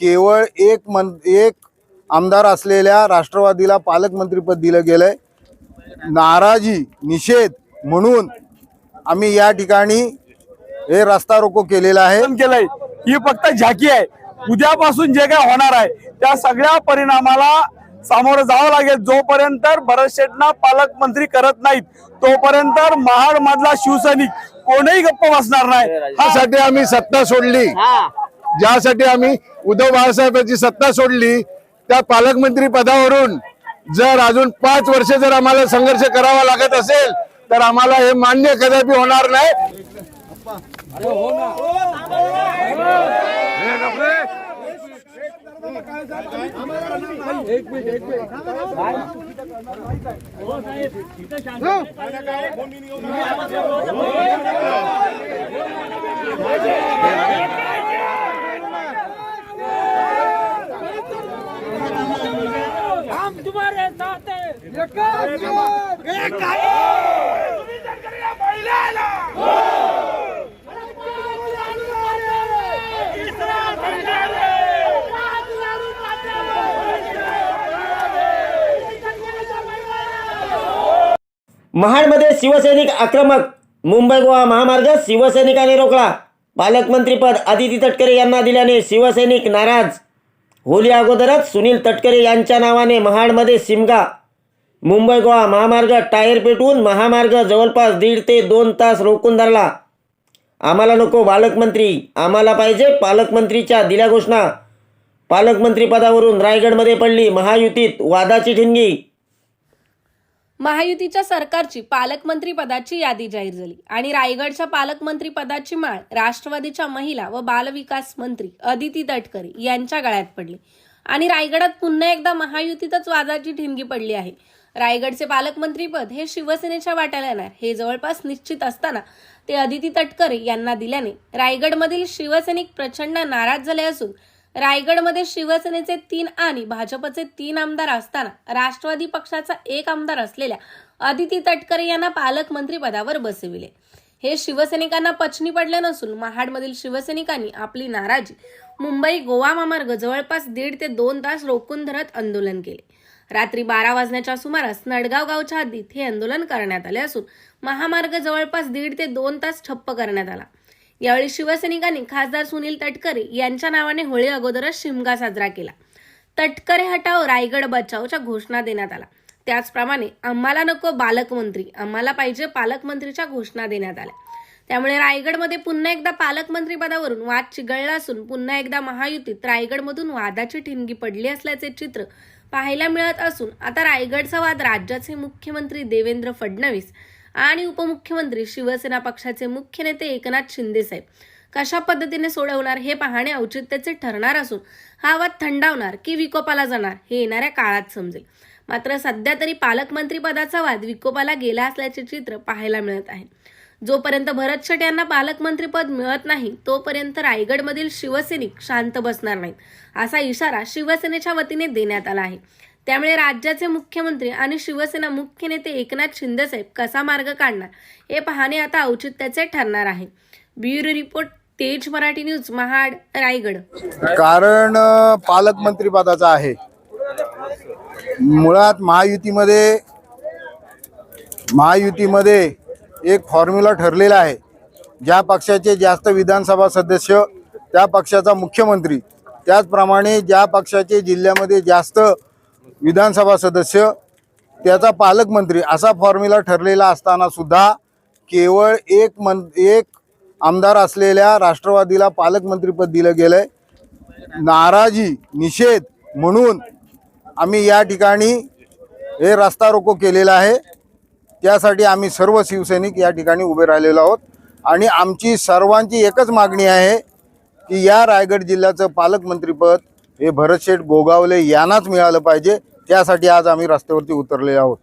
केवळ एक मन एक आमदार असलेल्या राष्ट्रवादीला पालकमंत्रीपद दिलं गेलंय. नाराजी निषेध म्हणून आम्ही या ठिकाणी हे रस्ता रोको केलेला आहे. केलंय. ही फक्त झाकी आहे. उद्यापासून जे काय होणार आहे त्या सगळ्या परिणामाला सामोरं जावं लागेल. जोपर्यंत भरत शेटना पालकमंत्री करत नाहीत तोपर्यंत महाड मधला शिवसैनिक कोणीही गप्प बसणार नाही. त्यासाठी आम्ही सत्ता सोडली. ज्यासाठी आम्ही उद्धव बाळासाहेबांची सत्ता सोडली त्या पालकमंत्री पदावरून जर अजून पाच वर्ष जर आम्हाला संघर्ष करावा लागत असेल तर आम्हाला हे मान्य कदापि होणार नाही. हम महाडमध्ये शिवसैनिक आक्रमक. मुंबई गोवा महामार्ग शिवसैनिकाने रोखला. पालकमंत्रीपद आदिती तटकरे यांना दिल्याने शिवसैनिक नाराज. होली अगोदरच सुनील तटकरे यांच्या नावाने महाडमध्ये शिमगा. मुंबई गोवा महामार्ग टायर पेटवून महामार्ग जवळपास दीड ते दोन तास रोखून धरला. आम्हाला नको पालकमंत्री. आम्हाला पाहिजे पालकमंत्रीच्या दिल्या घोषणा. पालकमंत्रीपदावरून रायगडमध्ये पडली महायुतीत वादाची ठिणगी. महायुतीच्या सरकारची पालकमंत्री पदाची यादी जाहीर झाली आणि रायगडच्या पालकमंत्री पदाची माळ राष्ट्रवादीच्या महिला व बालविकास मंत्री अदिती तटकरे यांच्या गळ्यात पडली. आणि रायगडात पुन्हा एकदा महायुतीतच वादाची ठिणगी पडली आहे. रायगडचे पालकमंत्रीपद हे शिवसेनेच्या वाट्याला येणार. हे जवळपास निश्चित असताना ते अदिती तटकरे यांना दिल्याने रायगडमधील शिवसैनिक प्रचंड नाराज झाले असून रायगडमध्ये शिवसेनेचे तीन आणि भाजपचे तीन आमदार असताना राष्ट्रवादी पक्षाचा एक आमदार असलेल्या अदिती तटकरे यांना पालकमंत्री पदावर बसविले. हे शिवसैनिकांना पचनी पडले नसून महाडमधील शिवसैनिकांनी आपली नाराजी मुंबई गोवा महामार्ग जवळपास दीड ते दोन तास रोखून धरत आंदोलन केले. रात्री बारा वाजण्याच्या सुमारास नडगाव गावच्या हद्दीत हे आंदोलन करण्यात आले असून महामार्ग जवळपास दीड ते दोन तास ठप्प करण्यात आला. यावेळी शिवसैनिकांनी खासदार सुनील तटकरे यांच्या नावाने होळी अगोदरच शिमगा साजरा केला. तटकरे हटाव रायगड बचावच्या घोषणा देण्यात आला त्याचप्रमाणे आम्हाला नको बालकमंत्री आम्हाला पाहिजे पालकमंत्रीच्या घोषणा देण्यात आल्या. त्यामुळे रायगडमध्ये पुन्हा एकदा पालकमंत्री पदावरून वाद चिघळला असून पुन्हा एकदा महायुतीत रायगडमधून वादाची ठिणगी पडली असल्याचे चित्र पाहायला मिळत असून आता रायगडचा वाद राज्याचे मुख्यमंत्री देवेंद्र फडणवीस आणि उपमुख्यमंत्री शिवसेना पक्षाचे मुख्य नेते एकनाथ शिंदे साहेब कशा पद्धतीने सोडवणार हे पाहणे औचित्याचे ठरणार असून हा वाद थंडावणार की विकोपाला जाणार हे येणाऱ्या काळात समजेल. मात्र सध्या तरी पालकमंत्री पदाचा वाद विकोपाला गेला असल्याचे चित्र पाहायला मिळत आहे. जोपर्यंत भरत शेट यांना पालकमंत्रीपद मिळत नाही तोपर्यंत रायगडमधील शिवसैनिक शांत बसणार नाहीत असा इशारा शिवसेनेच्या वतीने देण्यात आला आहे. त्यामुळे राज्याचे मुख्यमंत्री आणि शिवसेना मुख्य नेते एकनाथ शिंदेसाहेब कसा मार्ग काढणार हे पाहणे आता औचित्याचे ठरणार आहे. ब्युरो रिपोर्ट तेज मराठी न्यूज महाड रायगड. कारण पालकमंत्री पदाचा आहे. मुळात महायुतीमध्ये महायुतीमध्ये एक फॉर्म्युला ठरलेला आहे. ज्या पक्षाचे जास्त विधानसभा सदस्य त्या पक्षाचा मुख्यमंत्री त्याचप्रमाणे ज्या पक्षाचे जिल्ह्यामध्ये जास्त विधानसभा सदस्य त्याचा पालकमंत्री असा फॉर्म्युला ठरलेला असताना सुद्धा केवळ एक मन एक आमदार असलेल्या राष्ट्रवादीला पालकमंत्रीपद दिलं गेलंय. नाराजी निषेध म्हणून आम्ही या ठिकाणी हे रस्ता रोको केलेला आहे. त्यासाठी आम्ही सर्व शिवसैनिक या ठिकाणी उभे राहिलेलो आहोत. आणि आमची सर्वांची एकच मागणी आहे की या रायगड जिल्ह्याचं पालकमंत्रीपद हे भरतशेठ गोगावले यांनाच मिळालं पाहिजे. त्यासाठी आज आम्ही रस्त्यावरती उतरले आहोत!